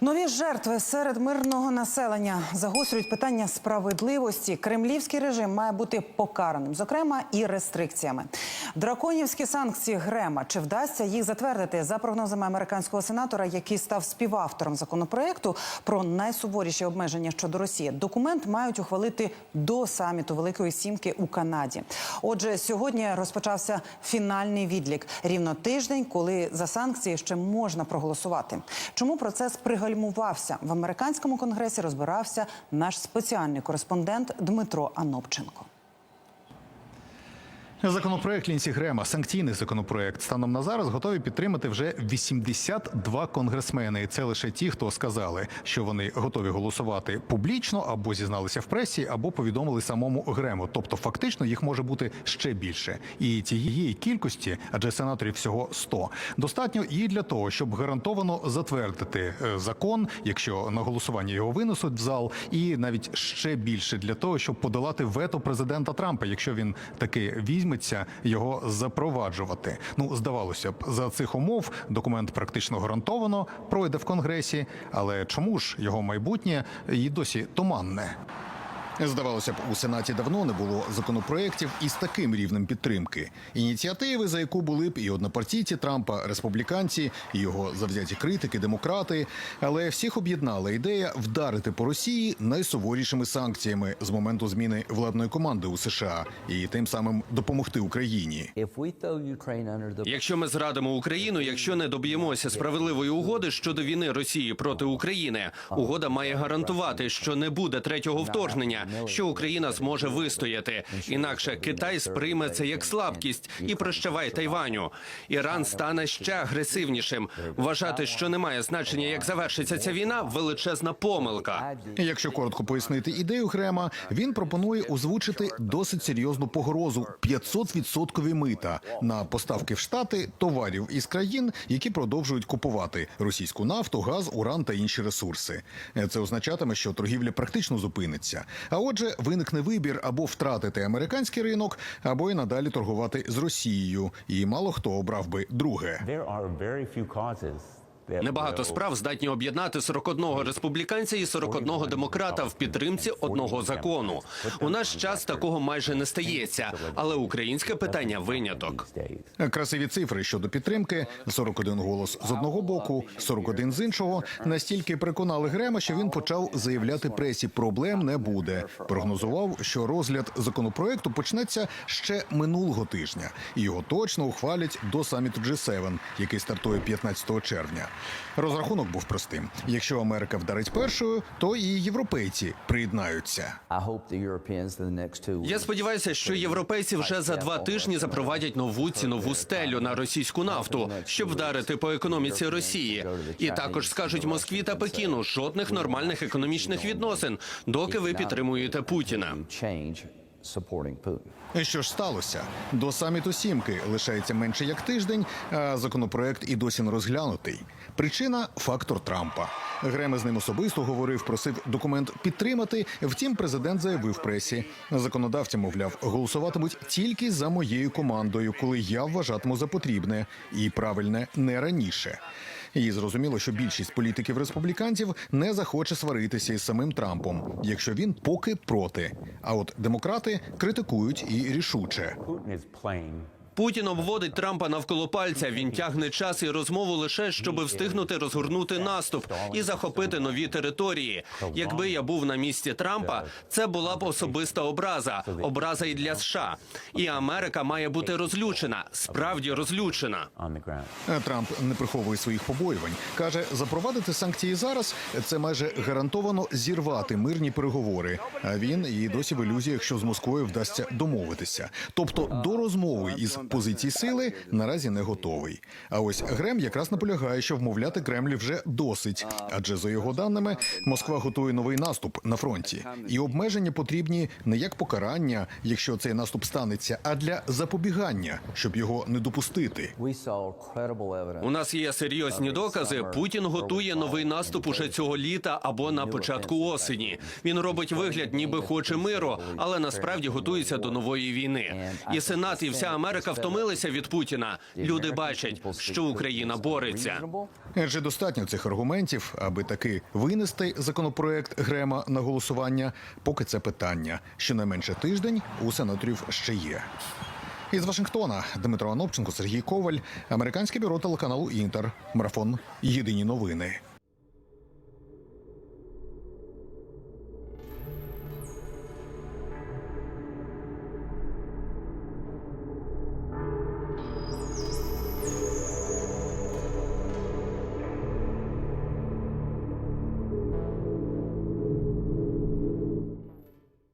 Нові жертви серед мирного населення загострюють питання справедливості. Кремлівський режим має бути покараним, зокрема і рестрикціями. Драконівські санкції Грема чи вдасться їх затвердити за прогнозами американського сенатора, який став співавтором законопроекту про найсуворіші обмеження щодо Росії. Документ мають ухвалити до саміту Великої Сімки у Канаді. Отже, сьогодні розпочався фінальний відлік. Рівно тиждень, коли за санкції ще можна проголосувати. Чому процес пригальмувався в американському конгресі? Розбирався наш спеціальний кореспондент Дмитро Анопченко. Законопроект Лінсі Грема, санкційний законопроект, станом на зараз готові підтримати вже 82 конгресмени. Це лише ті, хто сказали, що вони готові голосувати публічно або зізналися в пресі, або повідомили самому Грему. Тобто, фактично їх може бути ще більше. І цієї кількості, адже сенаторів всього 100, достатньо і для того, щоб гарантовано затвердити е, закон, якщо на голосування його винесуть в зал, і навіть ще більше для того, щоб подолати вето президента Трампа, якщо він таки візьметься його запроваджувати. Ну здавалося б, за цих умов документ практично гарантовано пройде в конгресі, але чому ж його майбутнє і досі туманне? Здавалося б, у сенаті давно не було законопроєктів із таким рівнем підтримки. Ініціативи, за яку були б і однопартійці Трампа, республіканці, і його завзяті критики, демократи. Але всіх об'єднала ідея вдарити по Росії найсуворішими санкціями з моменту зміни владної команди у США і тим самим допомогти Україні. Якщо ми зрадимо Україну, якщо не доб'ємося справедливої угоди щодо війни Росії проти України, угода має гарантувати, що не буде третього вторгнення, що Україна зможе вистояти. Інакше Китай сприйме це як слабкість і прощавай Тайваню. Іран стане ще агресивнішим. Вважати, що немає значення, як завершиться ця війна, величезна помилка. Якщо коротко пояснити ідею Грема, він пропонує озвучити досить серйозну погрозу 500% мита на поставки в штати товарів із країн, які продовжують купувати російську нафту, газ, уран та інші ресурси. Це означатиме, що торгівля практично зупиниться. А отже, виникне вибір або втратити американський ринок, або й надалі торгувати з Росією. І мало хто обрав би друге. Небагато справ здатні об'єднати 41 республіканця і 41 демократа в підтримці одного закону. У наш час такого майже не стається, але українське питання виняток. Красиві цифри щодо підтримки: 41 голос з одного боку, 41 з іншого. Настільки переконали Грема, що він почав заявляти пресі, проблем не буде. Прогнозував, що розгляд законопроекту почнеться ще минулого тижня, і його точно ухвалять до саміту G7, який стартує 15 червня. Розрахунок був простим: якщо Америка вдарить першою, то і європейці приєднаються. Я сподіваюся, що європейці вже за два тижні запровадять нову цінову стелю на російську нафту, щоб вдарити по економіці Росії. І також скажуть Москві та Пекіну жодних нормальних економічних відносин, доки ви підтримуєте Путіна. Supporting Putin. Що ж сталося? До саміту сімки лишається менше як тиждень, а законопроект і досі не розглянутий. Причина фактор Трампа. Грема з ним особисто говорив, просив документ підтримати. Втім, президент заявив пресі. Законодавці, мовляв, голосуватимуть тільки за моєю командою, коли я вважатиму за потрібне, і правильне не раніше. І зрозуміло, що більшість політиків республіканців не захоче сваритися із самим Трампом, якщо він поки проти. А от демократи критикують і рішуче. Путін обводить Трампа навколо пальця. Він тягне час і розмову лише щоб встигнути розгорнути наступ і захопити нові території. Якби я був на місці Трампа, це була б особиста образа, образа і для США. І Америка має бути розлючена, справді розлючена. Е, Трамп не приховує своїх побоювань. каже, запровадити санкції зараз це майже гарантовано зірвати мирні переговори. А він і досі в ілюзіях, що з Москвою вдасться домовитися. Тобто до розмови із позицій сили наразі не готовий. А ось Грем якраз наполягає, що вмовляти Кремль вже досить, адже за його даними Москва готує новий наступ на фронті, і обмеження потрібні не як покарання, якщо цей наступ станеться, а для запобігання, щоб його не допустити. У нас є серйозні докази. Путін готує новий наступ уже цього літа або на початку осені. Він робить вигляд, ніби хоче миру, але насправді готується до нової війни. І Сенат, і вся Америка втомилися від Путіна. Люди бачать, що Україна бореться. Адже достатньо цих аргументів, аби таки винести законопроект Грема на голосування, поки це питання. Щонайменше тиждень у сенаторів ще є. Із Вашингтона Дмитро Анопченко, Сергій Коваль, американське бюро телеканалу Інтер, марафон Єдині новини.